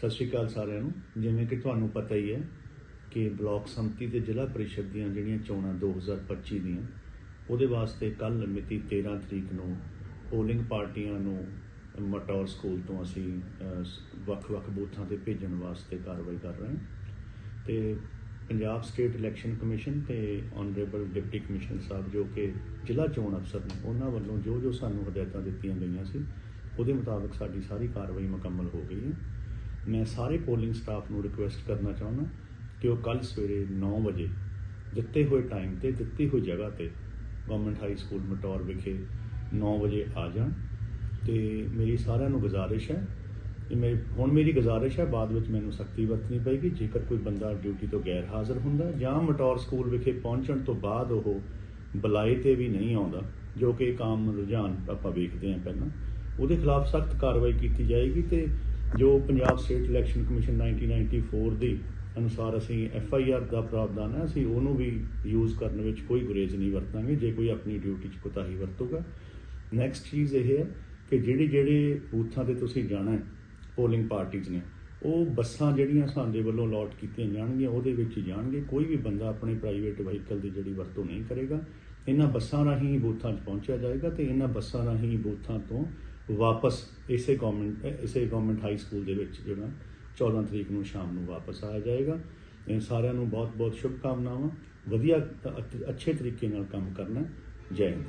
ਸਤਿ ਸ਼੍ਰੀ ਅਕਾਲ ਸਾਰਿਆਂ ਨੂੰ। ਜਿਵੇਂ ਕਿ ਤੁਹਾਨੂੰ ਪਤਾ ਹੀ ਹੈ ਕਿ ਬਲਾਕ ਸੰਮਤੀ ਤੇ ਜ਼ਿਲ੍ਹਾ ਪਰਿਸ਼ਦ ਦੀਆਂ ਜਿਹੜੀਆਂ ਚੋਣਾਂ 2025 ਦੀਆਂ, ਉਹਦੇ ਵਾਸਤੇ ਕੱਲ ਮਿਤੀ 13 ਤਰੀਕ ਨੂੰ ਪੋਲਿੰਗ ਪਾਰਟੀਆਂ ਨੂੰ ਮਟੌਰ ਸਕੂਲ ਤੋਂ ਅਸੀਂ ਵੱਖ-ਵੱਖ ਬੂਥਾਂ ਤੇ ਭੇਜਣ ਵਾਸਤੇ ਕਾਰਵਾਈ ਕਰ ਰਹੇ ਹਾਂ। ਤੇ ਪੰਜਾਬ ਸਟੇਟ ਇਲੈਕਸ਼ਨ ਕਮਿਸ਼ਨ ਤੇ ਆਨਰੇਬਲ ਡਿਪਟੀ ਕਮਿਸ਼ਨਰ ਸਾਹਿਬ, ਜੋ ਕਿ ਜ਼ਿਲ੍ਹਾ ਚੋਣ ਅਫਸਰ ਨੇ, ਉਹਨਾਂ ਵੱਲੋਂ ਜੋ ਜੋ ਸਾਨੂੰ ਹਦਾਇਤਾਂ ਦਿੱਤੀਆਂ ਗਈਆਂ ਸੀ, ਉਹਦੇ ਮੁਤਾਬਕ ਸਾਡੀ ਸਾਰੀ ਕਾਰਵਾਈ ਮੁਕੰਮਲ ਹੋ ਗਈ ਹੈ। ਮੈਂ ਸਾਰੇ ਪੋਲਿੰਗ ਸਟਾਫ ਨੂੰ ਰਿਕੁਐਸਟ ਕਰਨਾ ਚਾਹੁੰਦਾ ਕਿ ਉਹ ਕੱਲ ਸਵੇਰੇ 9 ਵਜੇ ਦਿੱਤੇ ਹੋਏ ਟਾਈਮ ਤੇ, ਦਿੱਤੀ ਹੋਈ ਜਗ੍ਹਾ ਤੇ ਗਵਰਨਮੈਂਟ ਹਾਈ ਸਕੂਲ ਮਟੌਰ ਵਿਖੇ 9 ਵਜੇ ਆ ਜਾਣ। ਤੇ ਮੇਰੀ ਸਾਰਿਆਂ ਨੂੰ ਗੁਜ਼ਾਰਿਸ਼ ਹੈ ਕਿ ਮੇਰੀ ਹੁਣ ਮੇਰੀ ਗੁਜ਼ਾਰਿਸ਼ ਹੈ, ਬਾਅਦ ਵਿੱਚ ਮੈਨੂੰ ਸਖਤੀ ਵਰਤਣੀ ਪਏਗੀ। ਜੇਕਰ ਕੋਈ ਬੰਦਾ ਡਿਊਟੀ ਤੋਂ ਗੈਰ ਹਾਜ਼ਰ ਹੁੰਦਾ ਜਾਂ ਮਟੌਰ ਸਕੂਲ ਵਿਖੇ ਪਹੁੰਚਣ ਤੋਂ ਬਾਅਦ ਉਹ ਬੁਲਾਏ ਤੇ ਵੀ ਨਹੀਂ ਆਉਂਦਾ, ਜੋ ਕਿ ਇੱਕ ਆਮ ਰੁਝਾਨ ਆਪਾਂ ਵੇਖਦੇ ਹਾਂ ਪਹਿਲਾਂ, ਉਹਦੇ ਖਿਲਾਫ ਸਖਤ ਕਾਰਵਾਈ ਕੀਤੀ ਜਾਏਗੀ ਤੇ ਜੋ ਪੰਜਾਬ ਸਟੇਟ ਇਲੈਕਸ਼ਨ ਕਮਿਸ਼ਨ 1994 ਦੀ ਅਨੁਸਾਰ ਅਸੀਂ ਐਫ ਆਈ ਆਰ ਦਾ ਪ੍ਰਾਵਧਾਨ ਹੈ, ਅਸੀਂ ਉਹਨੂੰ ਵੀ ਯੂਜ਼ ਕਰਨ ਵਿੱਚ ਕੋਈ ਗੁਰੇਜ਼ ਨਹੀਂ ਵਰਤਾਂਗੇ, ਜੇ ਕੋਈ ਆਪਣੀ ਡਿਊਟੀ 'ਚ ਕੋਤਾਹੀ ਵਰਤੂਗਾ। ਨੈਕਸਟ ਚੀਜ਼ ਇਹ ਹੈ ਕਿ ਜਿਹੜੇ ਜਿਹੜੇ ਬੂਥਾਂ ਤੇ ਤੁਸੀਂ ਜਾਣਾ ਹੈ ਪੋਲਿੰਗ ਪਾਰਟੀਆਂ ਨੇ, ਉਹ ਬੱਸਾਂ ਜਿਹੜੀਆਂ ਸਾਡੇ ਵੱਲੋਂ ਅਲਾਟ ਕੀਤੀਆਂ ਜਾਣਗੀਆਂ, ਉਹਦੇ ਵਿੱਚ ਹੀ ਜਾਣਗੇ। ਕੋਈ ਵੀ ਬੰਦਾ ਆਪਣੇ ਪ੍ਰਾਈਵੇਟ ਵਹੀਕਲ ਦੀ ਜਿਹੜੀ ਵਰਤੋਂ ਨਹੀਂ ਕਰੇਗਾ। ਇਹਨਾਂ ਬੱਸਾਂ ਰਾਹੀਂ ਬੂਥਾਂ 'ਚ ਪਹੁੰਚਿਆ ਜਾਏਗਾ ਤੇ ਇਹਨਾਂ ਬੱਸਾਂ ਰਾਹੀਂ ਬੂਥਾਂ ਤੋਂ ਵਾਪਸ ਇਸੇ ਗਵਰਨਮੈਂਟ ਇਸੇ ਗਵਰਨਮੈਂਟ ਹਾਈ ਸਕੂਲ ਦੇ ਵਿੱਚ ਜਿਹੜਾ 14 ਤਰੀਕ ਨੂੰ ਸ਼ਾਮ ਨੂੰ ਵਾਪਸ ਆਇਆ ਜਾਏਗਾ। ਇਹ ਸਾਰਿਆਂ ਨੂੰ ਬਹੁਤ ਬਹੁਤ ਸ਼ੁਭ ਕਾਮਨਾਵਾਂ ਵਧੀਆ ਅੱਛੇ ਤਰੀਕੇ ਨਾਲ ਕੰਮ ਕਰਨਾ। ਜੈ ਹਿੰਦ।